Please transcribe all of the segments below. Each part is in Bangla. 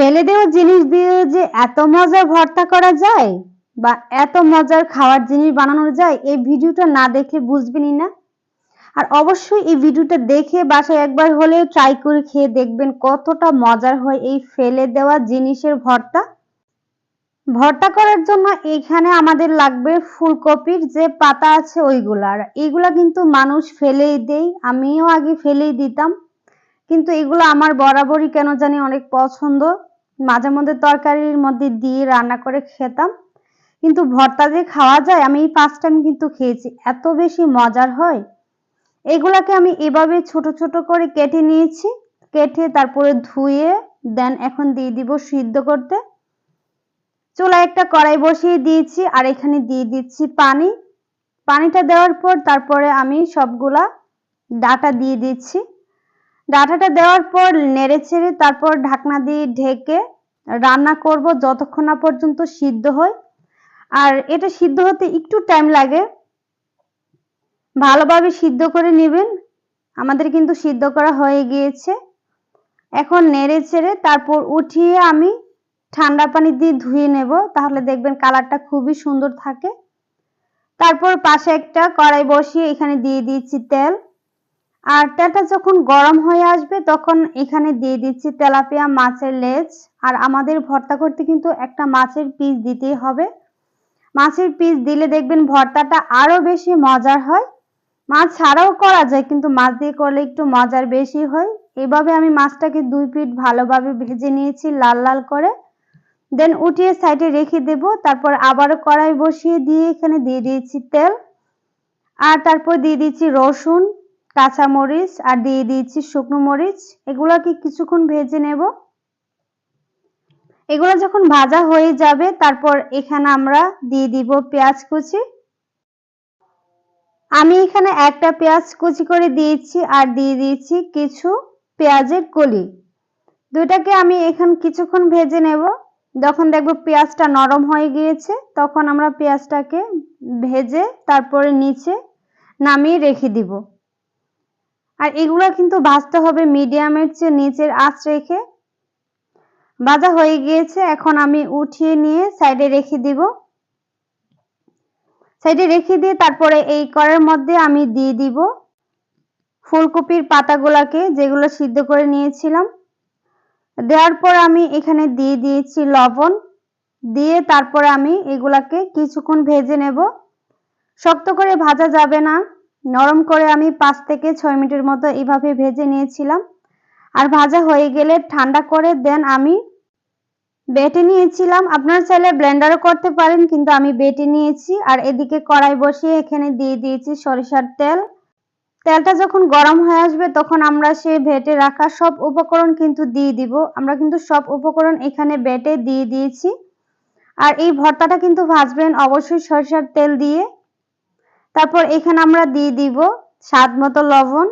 ফেলে দেওয়া জিনিস দিয়ে যে এত মজার ভর্তা করা যায় বা এত মজার খাওয়ার জিনিস বানানো যায়, এই ভিডিওটা না দেখলে বুঝবেনই না। আর অবশ্যই এই ভিডিওটা দেখে বাসায় একবার হলেও ট্রাই করে খেয়ে দেখবেন কতটা মজার হয় এই ফেলে দেওয়া জিনিসের ভর্তা। ভর্তা করার জন্য এখানে আমাদের লাগবে ফুলকপির যে পাতা আছে ওইগুলা। আর এইগুলা কিন্তু মানুষ ফেলেই দেই আমিও আগে ফেলেই দিতাম। কিন্তু এগুলো আমার বরাবরই কেন জানি অনেক পছন্দ। মাঝে মধ্যে তরকারির মধ্যে দিয়ে রান্না করে খেতাম। কিন্তু ভর্তা যে খাওয়া যায়, আমি এই ফার্স্ট টাইম কিন্তু খেয়েছি। এত বেশি মজার হয়। এগুলাকে আমি এভাবে ছোট ছোট করে কেটে নিয়েছি। কেটে তারপরে ধুয়ে দেন এখন দিয়ে দিব সিদ্ধ করতে। চুলায় একটা কড়াই বসিয়ে দিয়েছি আর এখানে দিয়ে দিচ্ছি পানি। পানিটা দেওয়ার পর তারপরে আমি সবগুলা ডাটা দিয়ে দিচ্ছি। ডাটাটা দেওয়ার পর নেড়ে ছেড়ে তারপর ঢাকনা দিয়ে ঢেকে রান্না করব যতক্ষণ না পর্যন্ত সিদ্ধ হয়। আর এটা সিদ্ধ হতে একটু টাইম লাগে। ভালোভাবে সিদ্ধ করে নেবেন। আমাদের কিন্তু সিদ্ধ করা হয়ে গিয়েছে। এখন নেড়ে ছেড়ে তারপর উঠিয়ে আমি ঠান্ডা পানি দিয়ে ধুয়ে নেব। তাহলে দেখবেন কালারটা খুবই সুন্দর থাকে। তারপর পাশে একটা কড়াই বসিয়ে এখানে দিয়ে দিচ্ছি তেল। আর তেলটা যখন গরম হয়ে আসবে তখন এখানে দিয়ে দিচ্ছি তেলাপিয়া মাছের লেজ। আর আমাদের ভর্তা করতে কিন্তু একটা মাছের পিস দিতেই হবে। মাছের পিস দিলে দেখবেন ভর্তাটা আরও বেশি মজার হয়। মাছ ছাড়াও করা যায়, কিন্তু মাছ দিয়ে করলে একটু মজার বেশি হয়। এভাবে আমি মাছটাকে দুই পিঠ ভালোভাবে ভেজে নিয়েছি লাল লাল করে। দেন উঠিয়ে সাইডে রেখে দেব, তারপর আবারও কড়াই বসিয়ে দিয়ে এখানে দিয়ে দিয়েছি তেল। আর তারপর দিয়ে দিচ্ছি রসুন, কাঁচামরিচ, আর দিয়ে দিয়েছি শুকনো মরিচ। এগুলোকে কিছুক্ষণ ভেজে নেব। এগুলো যখন ভাজা হয়ে যাবে, তারপর এখানে আমরা দিয়ে দিব পেঁয়াজ কুচি। আমি এখানে একটা পেঁয়াজ কুচি করে দিয়েছি আর দিয়ে দিয়েছি কিছু পেঁয়াজের কলি। দুইটাকে আমি এখানে কিছুক্ষণ ভেজে নেব। যখন দেখব পেঁয়াজটা নরম হয়ে গিয়েছে, তখন আমরা পেঁয়াজটাকে ভেজে তারপরে নিচে নামিয়ে রেখে দিব। আর এগুলো কিন্তু ভাজতে হবে মিডিয়ামের চেয়ে নিচের আঁচ রেখে। ভাজা হয়ে গিয়েছে, এখন আমি উঠিয়ে নিয়ে সাইডে রেখে দিব। সাইডে রেখে দিয়ে তারপরে এই কড়ের মধ্যে আমি দিয়ে দিব ফুলকপির পাতাগুলাকে, যেগুলো সিদ্ধ করে নিয়েছিলাম। দেওয়ার পর আমি এখানে দিয়ে দিয়েছি লবণ। দিয়ে তারপরে আমি এগুলাকে কিছুক্ষণ ভেজে নেব। শক্ত করে ভাজা যাবে না। নরম করে আমি পাঁচ থেকে ছয় মিনিটের মতো এইভাবে ভেজে নিয়েছিলাম। আর ভাজা হয়ে গেলে ঠান্ডা করে দেন আমি বেটে নিয়েছিলাম। আপনার চাইলে ব্লেন্ডারও করতে পারেন, কিন্তু আমি বেটে নিয়েছি। আর এদিকে কড়াই বসিয়ে এখানে দিয়ে দিয়েছি সরিষার তেল। তেলটা যখন গরম হয়ে আসবে, তখন আমরা সে ভেটে রাখা সব উপকরণ কিন্তু দিয়ে দিব। আমরা কিন্তু সব উপকরণ এখানে বেটে দিয়ে দিয়েছি। আর এই ভর্তাটা কিন্তু ভাজবেন অবশ্যই সরিষার তেল দিয়ে। তারপর এখানে আমরা দিয়ে দিব স্বাদ মতো লবণ।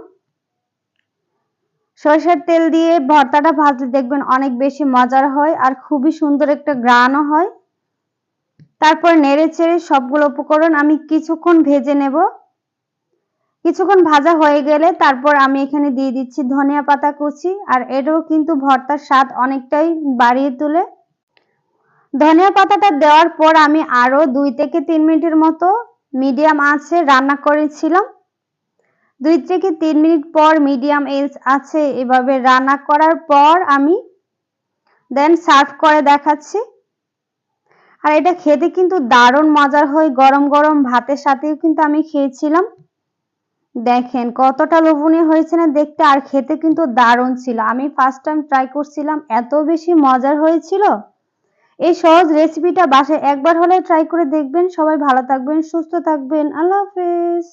সরিষার তেল দিয়ে ভর্তাটা ভাজলে দেখবেন অনেক বেশি মজার হয় আর খুবই সুন্দর একটা গ্রানও হয়। তারপর নেড়ে চেড়ে সবগুলো উপকরণ আমি কিছুক্ষণ ভেজে নেব। কিছুক্ষণ ভাজা হয়ে গেলে তারপর আমি এখানে দিয়ে দিচ্ছি ধনিয়া পাতা কুচি আর এটাও কিন্তু ভর্তার স্বাদ অনেকটাই বাড়িয়ে তোলে। ধনিয়া পাতাটা দেওয়ার পর আমি আরও দুই থেকে তিন মিনিটের মতো মিডিয়াম আছে রান্না করেছিলাম। দুই থেকে তিন মিনিট পর মিডিয়াম এজ আছে, এভাবে রান্না করার পর আমি দেন সার্ভ করে দেখাচ্ছি। আর এটা খেতে কিন্তু দারুণ মজার হয়, গরম গরম ভাতের সাথেও কিন্তু আমি খেয়েছিলাম। দেখেন কতটা লোভনীয় হয়েছে না, দেখতে আর খেতে কিন্তু দারুণ ছিল। আমি ফার্স্ট টাইম ট্রাই করছিলাম, এত বেশি মজার হয়েছিল। এই সহজ রেসিপিটা বাসায় একবার হলে ট্রাই করে দেখবেন। সবাই ভালো থাকবেন, সুস্থ থাকবেন। আল্লাহ হাফেজ।